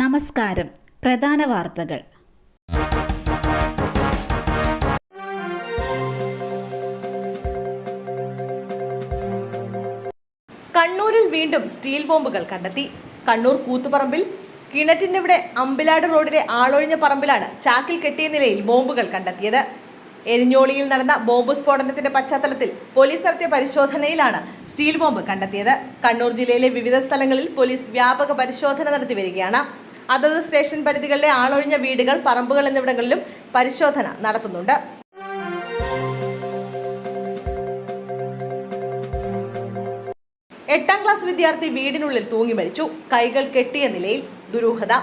നമസ്കാരം. പ്രധാന വാർത്തകൾ. കണ്ണൂരിൽ വീണ്ടും സ്റ്റീൽ ബോംബുകൾ കണ്ടെത്തി. കണ്ണൂർ കൂത്തുപറമ്പിൽ കിണറ്റിന്റെ ഇവിടെ അമ്പിലാട് റോഡിലെ ആളൊഴിഞ്ഞ പറമ്പിലാണ് ചാക്കിൽ കെട്ടിയ നിലയിൽ ബോംബുകൾ കണ്ടെത്തിയത്. എരിഞ്ഞോളിയിൽ നടന്ന ബോംബ് സ്ഫോടനത്തിന്റെ പശ്ചാത്തലത്തിൽ പോലീസ് നടത്തിയ പരിശോധനയിലാണ് സ്റ്റീൽ ബോംബ് കണ്ടെത്തിയത്. കണ്ണൂർ ജില്ലയിലെ വിവിധ സ്ഥലങ്ങളിൽ പോലീസ് വ്യാപക പരിശോധന നടത്തി വരികയാണ്. അതത് സ്റ്റേഷൻ പരിധികളിലെ ആളൊഴിഞ്ഞ വീടുകൾ പറമ്പുകൾ എന്നിവിടങ്ങളിലും പരിശോധന നടത്തുന്നുണ്ട്. എട്ടാം ക്ലാസ് വിദ്യാർത്ഥി വീടിനുള്ളിൽ തൂങ്ങി മരിച്ചു. കൈകൾ കെട്ടിയ നിലയിൽ ദുരൂഹത.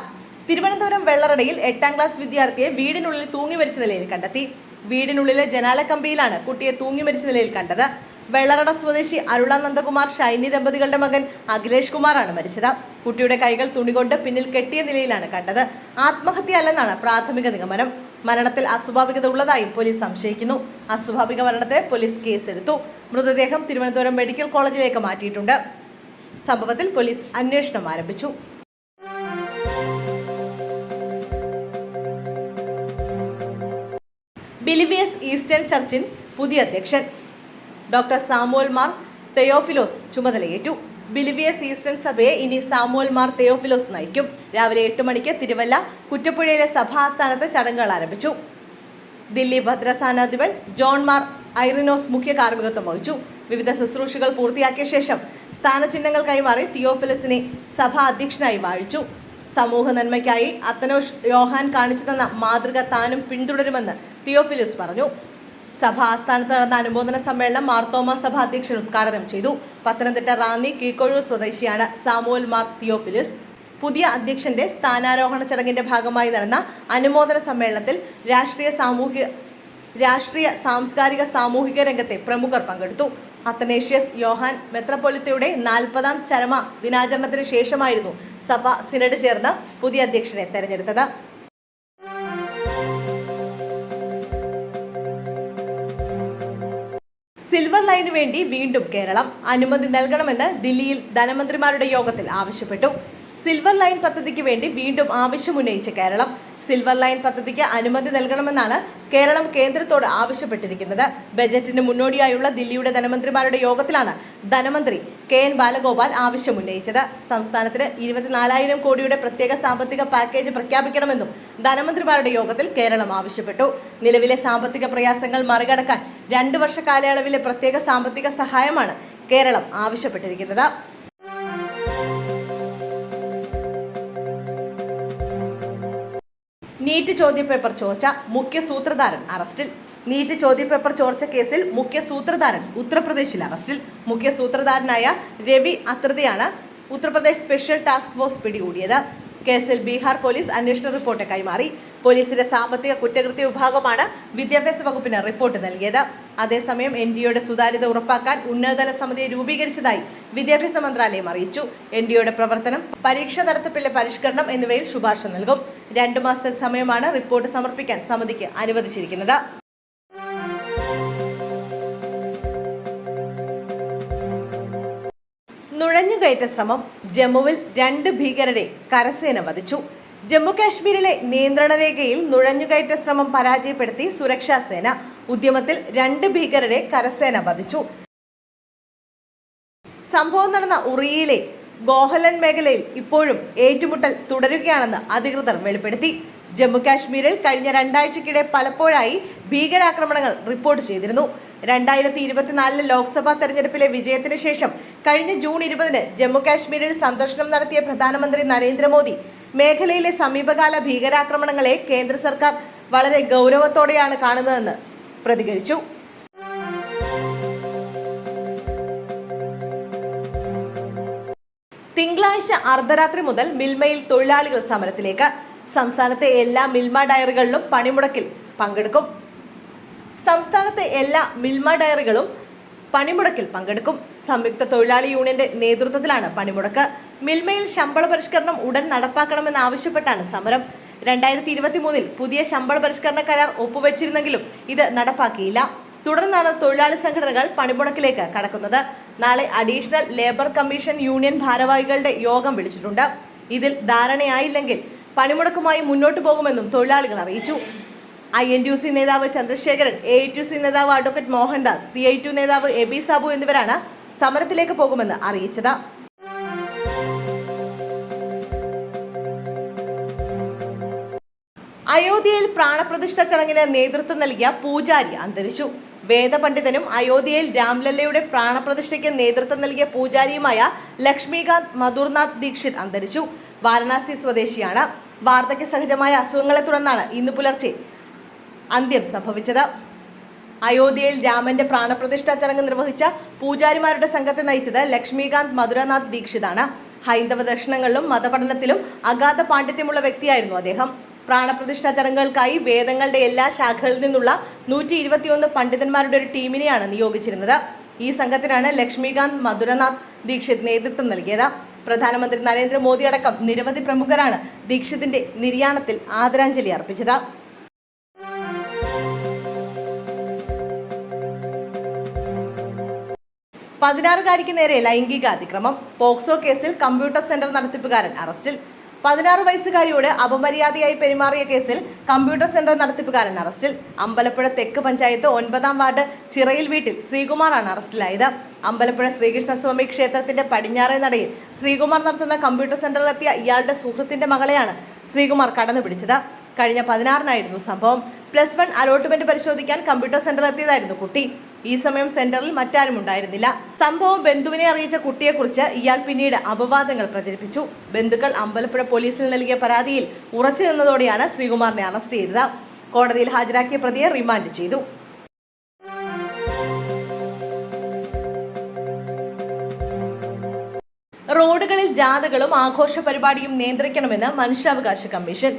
തിരുവനന്തപുരം വെള്ളറടയിൽ എട്ടാം ക്ലാസ് വിദ്യാർത്ഥിയെ വീടിനുള്ളിൽ തൂങ്ങി മരിച്ച നിലയിൽ കണ്ടെത്തി. വീടിനുള്ളിലെ ജനാലക്കമ്പിയിലാണ് കുട്ടിയെ തൂങ്ങി മരിച്ച നിലയിൽ കണ്ടത്. വെള്ളറട സ്വദേശി അരുള നന്ദകുമാർ ഷൈനി ദമ്പതികളുടെ മകൻ അഖിലേഷ് കുമാറാണ് മരിച്ചത്. കുട്ടിയുടെ കൈകൾ തുണികൊണ്ട് പിന്നിൽ കെട്ടിയ നിലയിലാണ് കണ്ടത്. ആത്മഹത്യയല്ലെന്നാണ് പ്രാഥമിക നിഗമനം. മരണത്തിൽ അസ്വാഭാവികത ഉള്ളതായി പോലീസ് സംശയിക്കുന്നു. അസ്വാഭാവിക മരണത്തെ പോലീസ് കേസെടുത്തു. മൃതദേഹം തിരുവനന്തപുരം മെഡിക്കൽ കോളേജിലേക്ക് മാറ്റിയിട്ടുണ്ട്. സംഭവത്തിൽ പോലീസ് അന്വേഷണം ആരംഭിച്ചു. ബിലിവിയസ് ഈസ്റ്റേൺ ചർച്ചിൻ പുതിയ അധ്യക്ഷൻ. ഡോക്ടർ സാമുവൽ മാർ തെയോഫിലോസ് ചുമതലയേറ്റു. ബിലിവിയസ് ഈസ്റ്റേൺ സഭയെ ഇനി സാമുവൽ മാർ തെയോഫിലോസ് നയിക്കും. രാവിലെ എട്ട് മണിക്ക് തിരുവല്ല കുറ്റപ്പുഴയിലെ സഭാസ്ഥാനത്ത് ചടങ്ങുകൾ ആരംഭിച്ചു. ദില്ലി ഭദ്രസാനാധിപൻ ജോൺ മാർ ഐറിനോസ് മുഖ്യ കാർമ്മികത്വം വഹിച്ചു. വിവിധ ശുശ്രൂഷകൾ പൂർത്തിയാക്കിയ ശേഷം സ്ഥാനചിഹ്നങ്ങൾ കൈമാറി തിയോഫിലസിനെ സഭാ അധ്യക്ഷനായി വാഴിച്ചു. സമൂഹ നന്മയ്ക്കായി അത്തനോഷ് യോഹാൻ കാണിച്ചു തന്ന മാതൃക താനും പിന്തുടരുമെന്ന് തിയോഫിലിസ് പറഞ്ഞു. സഭ ആസ്ഥാനത്ത് നടന്ന അനുമോദന സമ്മേളനം മാർത്തോമ സഭ അധ്യക്ഷൻ ഉദ്ഘാടനം ചെയ്തു. പത്തനംതിട്ട റാന്നി കീക്കൊഴൂർ സ്വദേശിയാണ് സാമുവൽ മാർ തിയോഫിലിസ്. പുതിയ അധ്യക്ഷന്റെ സ്ഥാനാരോഹണ ചടങ്ങിന്റെ ഭാഗമായി നടന്ന അനുമോദന സമ്മേളനത്തിൽ രാഷ്ട്രീയ സാമൂഹിക രാഷ്ട്രീയ സാംസ്കാരിക സാമൂഹിക രംഗത്തെ പ്രമുഖർ പങ്കെടുത്തു. അത്തനേഷ്യസ് യോഹാൻ മെത്രപ്പൊലിത്തയുടെ നാൽപ്പതാം ചരമ ദിനാചരണത്തിന് ശേഷമായിരുന്നു സഭ സിനഡ് ചേർന്ന് പുതിയ അധ്യക്ഷനെ തെരഞ്ഞെടുത്തത്. സിൽവർ ലൈനു വേണ്ടി വീണ്ടും കേരളം അനുമതി നൽകണമെന്ന് ദില്ലിയിൽ ധനമന്ത്രിമാരുടെ യോഗത്തിൽ ആവശ്യപ്പെട്ടു. സിൽവർ ലൈൻ പദ്ധതിക്ക് വേണ്ടി വീണ്ടും ആവശ്യമുന്നയിച്ച കേരളം. സിൽവർ ലൈൻ പദ്ധതിക്ക് അനുമതി നൽകണമെന്നാണ് കേരളം കേന്ദ്രത്തോട് ആവശ്യപ്പെട്ടിരിക്കുന്നത്. ബജറ്റിന് മുന്നോടിയായുള്ള ദില്ലിയുടെ ധനമന്ത്രിമാരുടെ യോഗത്തിലാണ് ധനമന്ത്രി കെ എൻ ബാലഗോപാൽ ആവശ്യമുന്നയിച്ചത്. സംസ്ഥാനത്തിന് ഇരുപത്തിനാലായിരം കോടിയുടെ പ്രത്യേക സാമ്പത്തിക പാക്കേജ് പ്രഖ്യാപിക്കണമെന്നും ധനമന്ത്രിമാരുടെ യോഗത്തിൽ കേരളം ആവശ്യപ്പെട്ടു. നിലവിലെ സാമ്പത്തിക പ്രയാസങ്ങൾ മറികടക്കാൻ രണ്ട് വർഷ കാലയളവിലെ പ്രത്യേക സാമ്പത്തിക സഹായമാണ് കേരളം ആവശ്യപ്പെട്ടിരിക്കുന്നത്. നീറ്റ് ചോദ്യപേപ്പർ ചോർച്ച മുഖ്യ സൂത്രധാരൻ അറസ്റ്റിൽ. നീറ്റ് ചോദ്യപേപ്പർ ചോർച്ച കേസിൽ മുഖ്യ സൂത്രധാരൻ ഉത്തർപ്രദേശിൽ അറസ്റ്റിൽ. മുഖ്യ സൂത്രധാരനായ രവി അത്രതയാണ് ഉത്തർപ്രദേശ് സ്പെഷ്യൽ ടാസ്ക് ഫോഴ്സ് പിടികൂടിയത്. കേസിൽ ബീഹാർ പോലീസ് അന്വേഷണ റിപ്പോർട്ട് കൈമാറി. പോലീസിന്റെ സാമ്പത്തിക കുറ്റകൃത്യ വിഭാഗമാണ് വിദ്യാഭ്യാസ വകുപ്പിന് റിപ്പോർട്ട് നൽകിയത്. അതേസമയം എൻ ഡി ഒയുടെ സുതാര്യത ഉറപ്പാക്കാൻ ഉന്നതതല സമിതിയെ രൂപീകരിച്ചതായി വിദ്യാഭ്യാസ മന്ത്രാലയം അറിയിച്ചു. എൻ ഡി ഒയുടെ പ്രവർത്തനം പരീക്ഷ നടത്തിപ്പിലെ പരിഷ്കരണം എന്നിവയിൽ ശുപാർശ നൽകും. രണ്ടു മാസത്തെ സമയമാണ് റിപ്പോർട്ട് സമർപ്പിക്കാൻ സമിതിക്ക് അനുവദിച്ചിരിക്കുന്നത്. നുഴഞ്ഞുകയറ്റ ശ്രമം ജമ്മുവിൽ രണ്ട് ഭീകരരെ കരസേന വധിച്ചു. ജമ്മു കാശ്മീരിലെ നിയന്ത്രണ രേഖയിൽ നുഴഞ്ഞുകയറ്റ ശ്രമം പരാജയപ്പെടുത്തി സുരക്ഷാ സേന. ഉദ്യമത്തിൽ രണ്ട് ഭീകരരെ കരസേന വധിച്ചു. സംഭവം നടന്ന ഉറിയിലെ ഗോഹലൻ മേഖലയിൽ ഇപ്പോഴും ഏറ്റുമുട്ടൽ തുടരുകയാണെന്ന് അധികൃതർ വെളിപ്പെടുത്തി. ജമ്മു കാശ്മീരിൽ കഴിഞ്ഞ രണ്ടാഴ്ചക്കിടെ പലപ്പോഴായി ഭീകരാക്രമണങ്ങൾ റിപ്പോർട്ട് ചെയ്തിരുന്നു. രണ്ടായിരത്തി ഇരുപത്തിനാലിലെ ലോക്സഭാ തെരഞ്ഞെടുപ്പിലെ വിജയത്തിന് ശേഷം കഴിഞ്ഞ ജൂൺ ഇരുപതിന് ജമ്മു കാശ്മീരിൽ സന്ദർശനം നടത്തിയ പ്രധാനമന്ത്രി നരേന്ദ്രമോദി മേഖലയിലെ സമീപകാല ഭീകരാക്രമണങ്ങളെ കേന്ദ്ര സർക്കാർ വളരെ ഗൗരവത്തോടെയാണ് കാണുന്നതെന്ന് പ്രതികരിച്ചു. തിങ്കളാഴ്ച അർദ്ധരാത്രി മുതൽ മിൽമയിൽ തൊഴിലാളികൾ സമരത്തിലേക്ക്. സംസ്ഥാനത്തെ എല്ലാ മിൽമ ഡയറികളിലും പണിമുടക്കിൽ പങ്കെടുക്കും. സംസ്ഥാനത്തെ എല്ലാ മിൽമ ഡയറികളും പണിമുടക്കിൽ പങ്കെടുക്കും. സംയുക്ത തൊഴിലാളി യൂണിയന്റെ നേതൃത്വത്തിലാണ് പണിമുടക്ക്. മിൽമയിൽ ശമ്പള പരിഷ്കരണം ഉടൻ നടപ്പാക്കണമെന്നാവശ്യപ്പെട്ടാണ് സമരം. രണ്ടായിരത്തി ഇരുപത്തി മൂന്നിൽ പുതിയ ശമ്പള പരിഷ്കരണ കരാർ ഒപ്പുവെച്ചിരുന്നെങ്കിലും ഇത് നടപ്പാക്കിയില്ല. തുടർന്നാണ് തൊഴിലാളി സംഘടനകൾ പണിമുടക്കിലേക്ക് കടക്കുന്നത്. നാളെ അഡീഷണൽ ലേബർ കമ്മീഷൻ യൂണിയൻ ഭാരവാഹികളുടെ യോഗം വിളിച്ചിട്ടുണ്ട്. ഇതിൽ ധാരണയായില്ലെങ്കിൽ പണിമുടക്കുമായി മുന്നോട്ടു പോകുമെന്നും തൊഴിലാളികൾ അറിയിച്ചു. I N T U C നേതാവ് Chandrasekharan A I T U C നേതാവ് advocate Mohandas C I T U നേതാവ് എ ബി സാബു എന്നിവരാണ് സമരത്തിലേക്ക് പോകുമെന്ന് അറിയിച്ചത്. അയോധ്യയിൽ പ്രാണപ്രതിഷ്ഠ ചടങ്ങിന് നേതൃത്വം നൽകിയ പൂജാരി അന്തരിച്ചു. വേദപണ്ഡിതനും അയോധ്യയിൽ രാംലല്ലയുടെ പ്രാണപ്രതിഷ്ഠയ്ക്ക് നേതൃത്വം നൽകിയ പൂജാരിയുമായ ലക്ഷ്മികാന്ത് മധുർനാഥ് ദീക്ഷിത് അന്തരിച്ചു. വാരണാസി സ്വദേശിയാണ്. വാർദ്ധക്യ സഹജമായ അസുഖങ്ങളെ തുടർന്നാണ് ഇന്ന് പുലർച്ചെ അന്ത്യം സംഭവിച്ചത്. അയോധ്യയിൽ രാമന്റെ പ്രാണപ്രതിഷ്ഠാ ചടങ്ങ് നിർവഹിച്ച പൂജാരിമാരുടെ സംഘത്തെ നയിച്ചത് ലക്ഷ്മികാന്ത് മധുരനാഥ് ദീക്ഷിതാണ്. ഹൈന്ദവ ദർശനങ്ങളിലും മതപഠനത്തിലും അഗാധ പാണ്ഡിത്യമുള്ള വ്യക്തിയായിരുന്നു അദ്ദേഹം. പ്രാണപ്രതിഷ്ഠാ ചടങ്ങുകൾക്കായി വേദങ്ങളുടെ എല്ലാ ശാഖകളിൽ നിന്നുള്ള നൂറ്റി ഇരുപത്തിയൊന്ന് പണ്ഡിതന്മാരുടെ ഒരു ടീമിനെയാണ് നിയോഗിച്ചിരുന്നത്. ഈ സംഘത്തിനാണ് ലക്ഷ്മികാന്ത് മധുരനാഥ് ദീക്ഷിത് നേതൃത്വം നൽകിയത്. പ്രധാനമന്ത്രി നരേന്ദ്രമോദി അടക്കം നിരവധി പ്രമുഖരാണ് ദീക്ഷിതിന്റെ നിര്യാണത്തിൽ ആദരാഞ്ജലി അർപ്പിച്ചത്. പതിനാറുകാരിക്ക് നേരെ ലൈംഗിക അതിക്രമം പോക്സോ കേസിൽ കമ്പ്യൂട്ടർ സെന്റർ നടത്തിപ്പുകാരൻ അറസ്റ്റിൽ. പതിനാറ് വയസ്സുകാരിയോട് അപമര്യാദയായി പെരുമാറിയ കേസിൽ കമ്പ്യൂട്ടർ സെന്റർ നടത്തിപ്പുകാരൻ അറസ്റ്റിൽ. അമ്പലപ്പുഴ തെക്ക് പഞ്ചായത്ത് ഒൻപതാം വാർഡ് ചിറയിൽ വീട്ടിൽ ശ്രീകുമാറാണ് അറസ്റ്റിലായത്. അമ്പലപ്പുഴ ശ്രീകൃഷ്ണസ്വാമി ക്ഷേത്രത്തിന്റെ പടിഞ്ഞാറേ നടയിൽ ശ്രീകുമാർ നടത്തുന്ന കമ്പ്യൂട്ടർ സെന്ററിലെത്തിയ ഇയാളുടെ സുഹൃത്തിന്റെ മകളെയാണ് ശ്രീകുമാർ കടന്നു പിടിച്ചത് കഴിഞ്ഞ പതിനാറിനായിരുന്നു സംഭവം. പ്ലസ് വൺ അലോട്ട്മെന്റ് പരിശോധിക്കാൻ കമ്പ്യൂട്ടർ സെന്ററിൽ എത്തിയതായിരുന്നു കുട്ടി. ഈ സമയം സെന്ററിൽ മറ്റാരും ഉണ്ടായിരുന്നില്ല. സംഭവം ബന്ധുവിനെ അറിയിച്ച കുട്ടിയെക്കുറിച്ച് ഇയാൾ പിന്നീട് അപവാദങ്ങൾ പ്രചരിപ്പിച്ചു. ബന്ധുക്കൾ അമ്പലപ്പുഴ പോലീസിൽ നൽകിയ പരാതിയിൽ ഉറച്ചു നിന്നതോടെയാണ് ശ്രീകുമാറിനെ അറസ്റ്റ് ചെയ്തത്. കോടതിയിൽ ഹാജരാക്കിയ പ്രതിയെ റിമാൻഡ് ചെയ്തു. റോഡുകളിൽ ജാഥകളും ആഘോഷ പരിപാടിയും നിയന്ത്രിക്കണമെന്ന് മനുഷ്യാവകാശ കമ്മീഷൻ.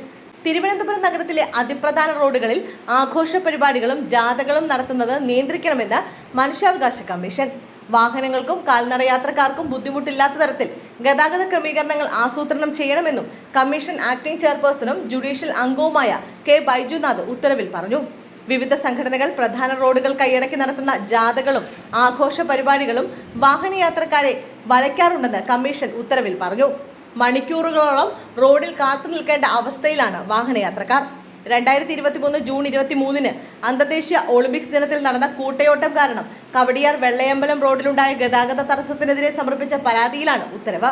തിരുവനന്തപുരം നഗരത്തിലെ അതിപ്രധാന റോഡുകളിൽ ആഘോഷ പരിപാടികളും ജാഥകളും നടത്തുന്നത് നിയന്ത്രിക്കണമെന്ന് മനുഷ്യാവകാശ കമ്മീഷൻ. വാഹനങ്ങൾക്കും കാൽനടയാത്രക്കാർക്കും ബുദ്ധിമുട്ടില്ലാത്ത തരത്തിൽ ഗതാഗത ക്രമീകരണങ്ങൾ ആസൂത്രണം ചെയ്യണമെന്നും കമ്മീഷൻ ആക്ടിംഗ് ചെയർപേഴ്സണും ജുഡീഷ്യൽ അംഗവുമായ കെ ബൈജുനാഥ് ഉത്തരവിൽ പറഞ്ഞു. വിവിധ സംഘടനകൾ പ്രധാന റോഡുകൾ കൈയടക്കി നടത്തുന്ന ജാഥകളും ആഘോഷ പരിപാടികളും വാഹനയാത്രക്കാരെ വലയ്ക്കാറുണ്ടെന്ന് കമ്മീഷൻ ഉത്തരവിൽ പറഞ്ഞു. മണിക്കൂറുകളോളം റോഡിൽ കാത്തു നിൽക്കേണ്ട അവസ്ഥയിലാണ് വാഹനയാത്രക്കാർ. രണ്ടായിരത്തി ഇരുപത്തി മൂന്ന് ജൂൺ ഇരുപത്തി മൂന്നിന് അന്തർദേശീയ ഒളിമ്പിക്സ് ദിനത്തിൽ നടന്ന കൂട്ടയോട്ടം കാരണം കവടിയാർ വെള്ളയമ്പലം റോഡിലുണ്ടായ ഗതാഗത തടസ്സത്തിനെതിരെ സമർപ്പിച്ച പരാതിയിലാണ് ഉത്തരവ്.